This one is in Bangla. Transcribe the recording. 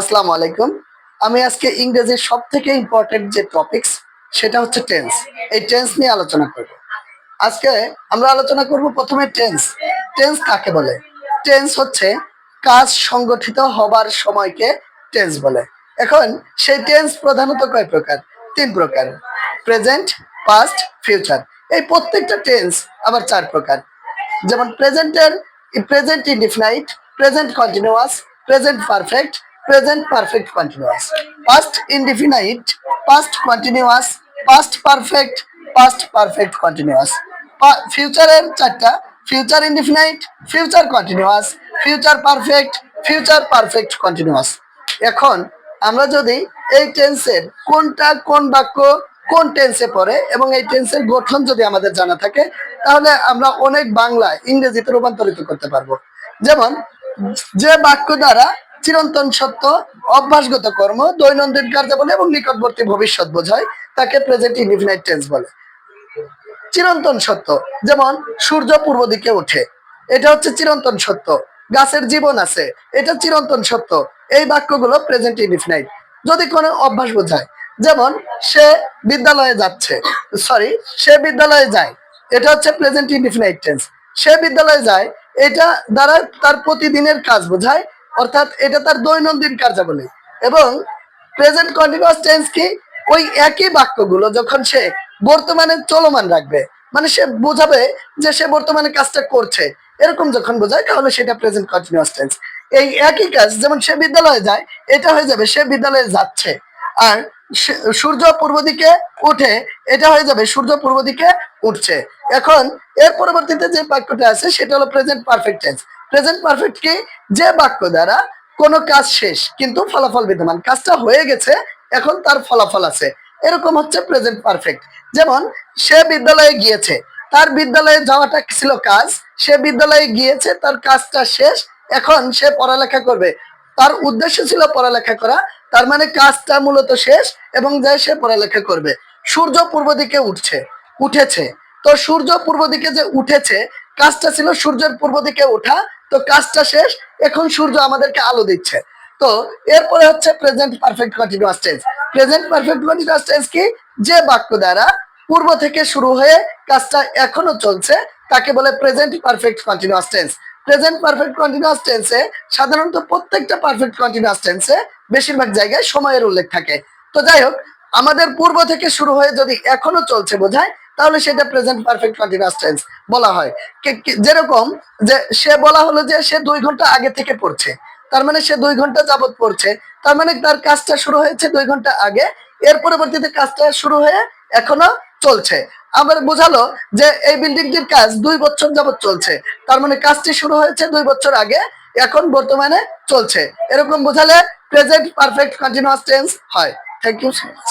আসসালামু আলাইকুম। আমি আজকে ইংরেজির সব থেকে ইম্পর্টেন্ট যে টপিকস সেটা হচ্ছে টেন্স এই টেন্স নিয়ে আলোচনা করব। আজকে আমরা আলোচনা করব প্রথমে টেন্স টেন্স কাকে বলে? টেন্স হচ্ছে কাজ সংগঠিত হবার সময়কে টেন্স বলে। এখন সেই টেন্স প্রধানত কয় প্রকার? তিন প্রকার। প্রেজেন্ট পাস্ট ফিউচার এই প্রত্যেকটা টেন্স আবার চার প্রকার। যেমন প্রেজেন্টের present indefinite present continuous present perfect present perfect continuous past indefinite past continuous past perfect past perfect continuous ফিউচারের চারটা future indefinite future continuous future perfect future perfect continuous এখন আমরা যদি এই টেন্সের কোনটা কোন বাক্য কোন টেন্সে পড়ে এবং এই টেন্সের গঠন যদি আমাদের জানা থাকে, তাহলে আমরা অনেক বাংলা ইংরেজিতে রূপান্তরিত করতে পারব। যেমন, যে বাক্য দ্বারা চিরন্তন সত্য, অভ্যাসগত কর্ম, দৈনন্দিন কার্যাবলী এবং নিকটবর্তী ভবিষ্যৎ বোঝায়, তাকে প্রেজেন্ট ইনডিফিনাইট টেন্স বলে। চিরন্তন সত্য, যেমন সূর্য পূর্ব দিকে ওঠে, এটা হচ্ছে চিরন্তন সত্য। গাছের জীবন আছে, এটা চিরন্তন সত্য। এই বাক্যগুলো প্রেজেন্ট ইনডিফিনাইট যদি কোনো অভ্যাস বোঝায়, যেমন সে বিদ্যালয়ে যাচ্ছে সরি সে বিদ্যালয়ে যায়, এটা হচ্ছে প্রেজেন্ট ইনডিফিনাইট টেন্স সে বিদ্যালয়ে যায়, এটা দ্বারা তার প্রতিদিনের কাজ বোঝায় অর্থাৎ এটা তার দৈনন্দিন কার্যাবলী। এবং প্রেজেন্ট কন্টিনিউয়াস টেন্স কি? ওই একই বাক্যগুলো যখন সে বর্তমানে চলমান রাখবে মানে সে বোঝাবে যে সে বর্তমানে কাজটা করছে। এরকম যখন বোঝায়, তাহলে সেটা প্রেজেন্ট কন্টিনিউয়াস টেন্স এই একই কাজ, যেমন সে বিদ্যালয়ে যায়, এটা হয়ে যাবে সে বিদ্যালয়ে যাচ্ছে। আর সূর্য পূর্ব দিকে উঠে, এটা হয়ে যাবে সূর্য পূর্ব দিকে উঠছে। এখন, এর পরবর্তীতে যে বাক্যটা আছে, সেটা হলো present perfect tense present perfect কি? যে বাক্য দ্বারা কোনো কাজ শেষ, কিন্তু ফলাফল বিদ্যমান। কাজটা হয়ে গেছে, এখন তার ফলাফল আছে। এরকম হচ্ছে প্রেজেন্ট পারফেক্ট যেমন, সে বিদ্যালয়ে গিয়েছে, তার বিদ্যালয়ে যাওয়াটা ছিল কাজ? সে বিদ্যালয়ে গিয়েছে, তার কাজটা শেষ, এখন সে পড়ালেখা করবে। তার উদ্দেশ্য ছিল পড়ালেখা করা তার মানে কাজটা মূলত শেষ এবং যাই সে পড়ালেখা করবে। সূর্য পূর্ব দিকে উঠছে, উঠেছে। তো সূর্য পূর্ব দিকে যে উঠেছে, কাজটা ছিল সূর্যের পূর্ব দিকে ওঠা, তো কাজটা শেষ, এখন সূর্য আমাদেরকে আলো দিচ্ছে। তো এরপরে হচ্ছে present perfect continuous tense present perfect continuous tense কি? যে বাক্য দ্বারা পূর্ব থেকে শুরু হয়ে কাজটা এখনও চলছে, তাকে বলে present perfect continuous tense present perfect continuous টেন্সে সাধারণত প্রত্যেকটা পারফেক্ট কন্টিনিউয়াস টেন্সে বেশিরভাগ জায়গায় সময়ের উল্লেখ থাকে। তো যাই হোক, আমাদের পূর্ব থেকে শুরু হয়ে যদি এখনও চলছে বোঝায় তাহলে সেটা প্রেজেন্ট পারফেক্ট কন্টিনিউয়াস টেন্স বলা হয়। যেরকম যে সে বলা হলো যে সে দুই ঘণ্টা আগে থেকে পড়ছে, তার মানে সে দুই ঘণ্টা যাবত পড়ছে, তার মানে তার কাজটা শুরু হয়েছে দুই ঘণ্টা আগে, এর পরবর্তীতে কাজটা শুরু হয়ে এখনও চলছে। আবার বোঝালো যে এই বিল্ডিংটির কাজ দুই বছর যাবত চলছে। তার মানে কাজটি শুরু হয়েছে দুই বছর আগে, এখন বর্তমানে চলছে। এরকম বোঝালে প্রেজেন্ট পারফেক্ট কন্টিনিউয়াস টেন্স হয়। Thank you so much